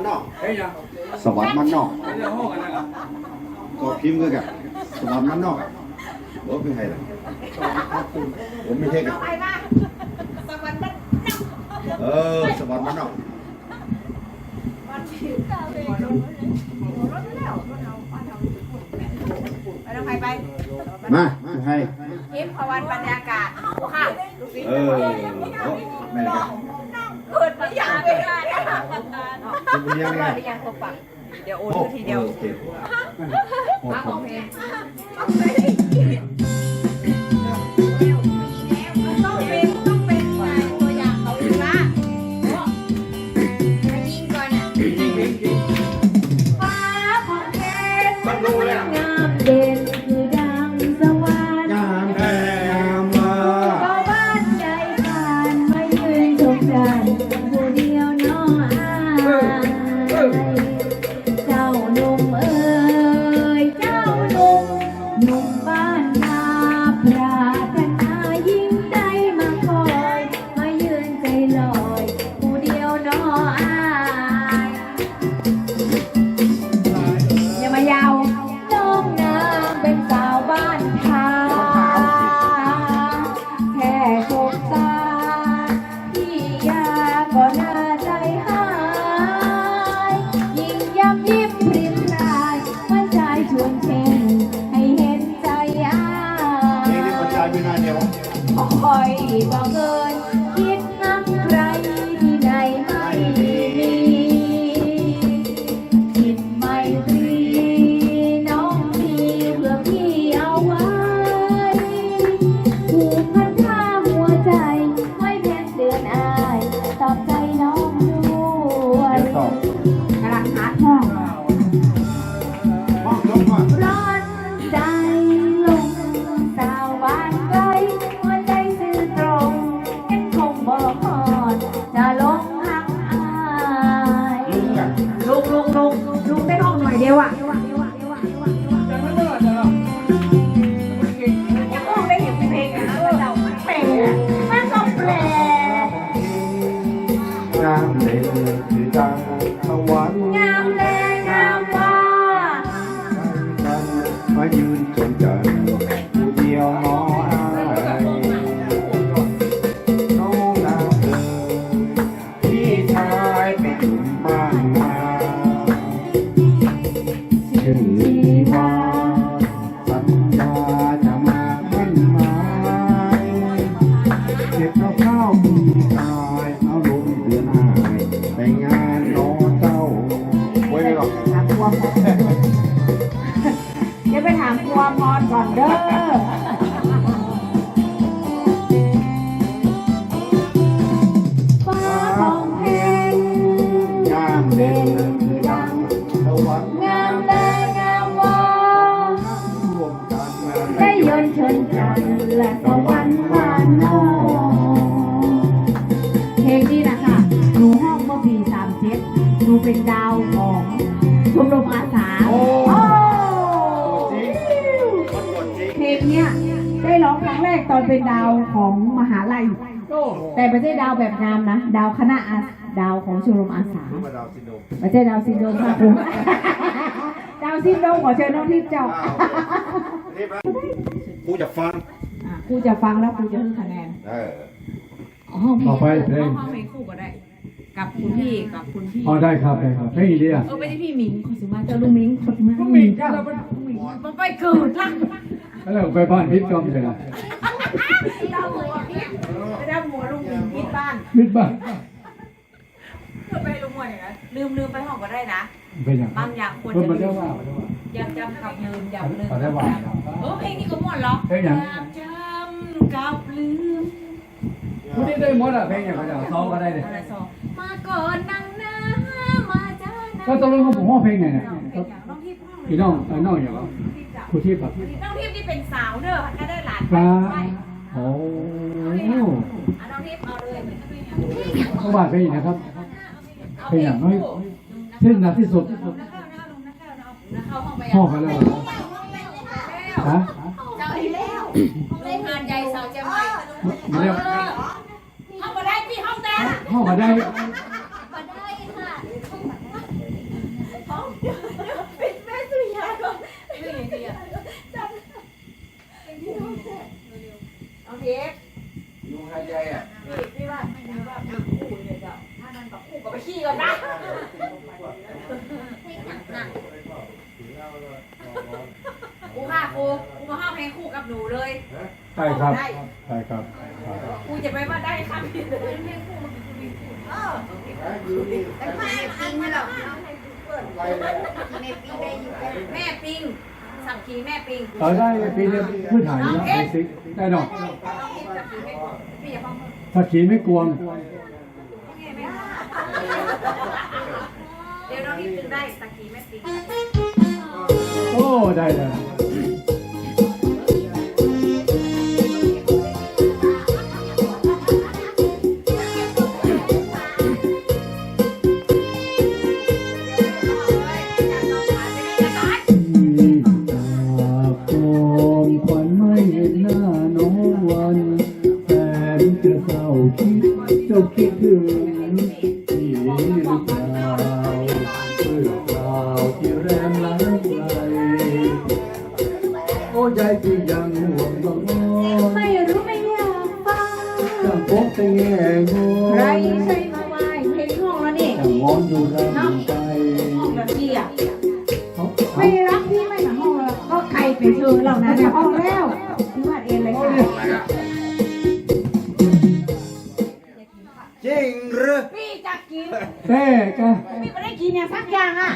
มันนอก เฮ้ยยังสวรรค์มันนอกเฮ้ยยังห้องกันนะครับก็พิมพ์คือกันสวรรค์มันนอกโอ้เป็นไงล่ะผมไม่ใช่กันไปมาสวรรค์มันเออสวรรค์มันนอกวันที่ตาเลยรถรถแล้วรถเอาบ้านเราไปทางใครไปมาให้ยิ้มพวันบรรยากาศค่ะลูกศิษย์เออโอ้แม่เล ยกันเปิดมาอย่างเลยค่ะคุณบุญยังไงเปิดยังตกปักเดี๋ยวโอนทีเดียว โอเคมาของเพลงต้อง ดังสวรรค์งามแลงามว่ากันมายืนชมกัน งนี้นะคะหนูห้องเมื่อปีสามเจ็ดหนูเป็นดาวของชมรมอาสาโอ้โอ้จริงมันกดจริงเพลงเนี้ยได้ร้องครั้งแรกตอนเป็นดาวของมหาลัยโอ้แต่ไม่ใช่ดาวแบบงามนะ ดาวคณะอาดาวของชมรมอาสารู้มาดาวซินโดรมไม่ใช่ดาวซินโดรมค่ะคุณดาวซินโดรมขอเชิญน้องทิพย์เจ้าอ้าวนี่ปะกูจะฟังอะครูจะฟังแล้วครูจะให้คะแนนเออ ห้องเพลงต่อไปเพลง ห้องเพลงคู่ก็ได้ กับคุณพี่กับคุณพี่อ๋อได้ครับได้ครับเพลงอีเดียเออไม่ใช่พี่หมิงคุณสุมาเจอลุงหมิงคุณสุมาก็มีแค่เราเป็นมันไปเกิดละแล้วไปบ้านพิษกรรมใช่ไหมดาวหัวพี่ไปดาวหัวลุงหมิงที่บ้านพิษบ้านเพื่อไปลุงหัวอย่างนั้นลืมลืมไปห้องก็ได้นะเป็นอย่างบางอย่างควรเพิ่มจะมาได้ลืมว่ายังจำกับลืมอย่าลืมมาได้ว่าเออเพลงนี้ก็ม่วนเหรอเพลงอย่างจำกับลืม คุณนี่ได้หมดอะเพลงอย่างเขาจะซ้อมก็ได้เลยอะไรซอมาก่อนนั่งหน้ามาจ้านะก็ต้องเรื่องของผมห้องเพลงไงเนี่ยน้องทิพย์ห้องพี่น้องเออน้องอย่างว่าครูที่แบบน้องทิพย์นี่เป็นสาวเด้อถ้าได้หลานปลาไปโอ้อะน้องทิพย์เอาเลยต้องบาดเพลงนะครับเพลงอย่างน้อยเพลงหนักที่สุดเข้าห้องไปห้องกันแล้วฮะเจ้าอีแล้วโรงงานใหญ่สาวเจีย ข้ามาได้มาได้ค่ะเป็นแม่สุยาก่อนเรื่อ่าจับเป็นที่น้เสร็จอาเทปยุงหายใจอะพี่นี่ว่าคู่เนี่ยจ้ะถ้าคู่กัไปขี้ก่อนนะให้หนักหนัก รูค่ะครูครูมาห้องเพลงคู่กับหนูเลยใช่ครับใช่ครับครูจะไปว่าได้ค่ะพี่เพลงคู่มันคือมีคู่เออแต่แม่ปิงไม่หรอกแม่ปิงสักขีแม่ปิงเราได้ปีนี้พื้นฐานแล้วเบสิกได้หนอกน้องอินสักขีแม่พี่อย่าฟังเพิ่มถ้าขีไม่กวงเดี๋ยวน้องอินตึงได้สักขีแม่ปิงโอ้ได้ได้ที่ แต่แง่งอใครนใช่มาไหวเพลงห้องแล้วนี่จังงอนอยู่รำไปห้องแบบพี่อะเขาไม่รักพี่ไม่หนังห้องแล้วก็ใครเป็นเธอเหล่านั้นในห้องแล้วพี่วาดเองเลยค่ะจริงหรือพี่จะกินแต่กะพี่ไม่ได้กินอย่างสักอย่างอะ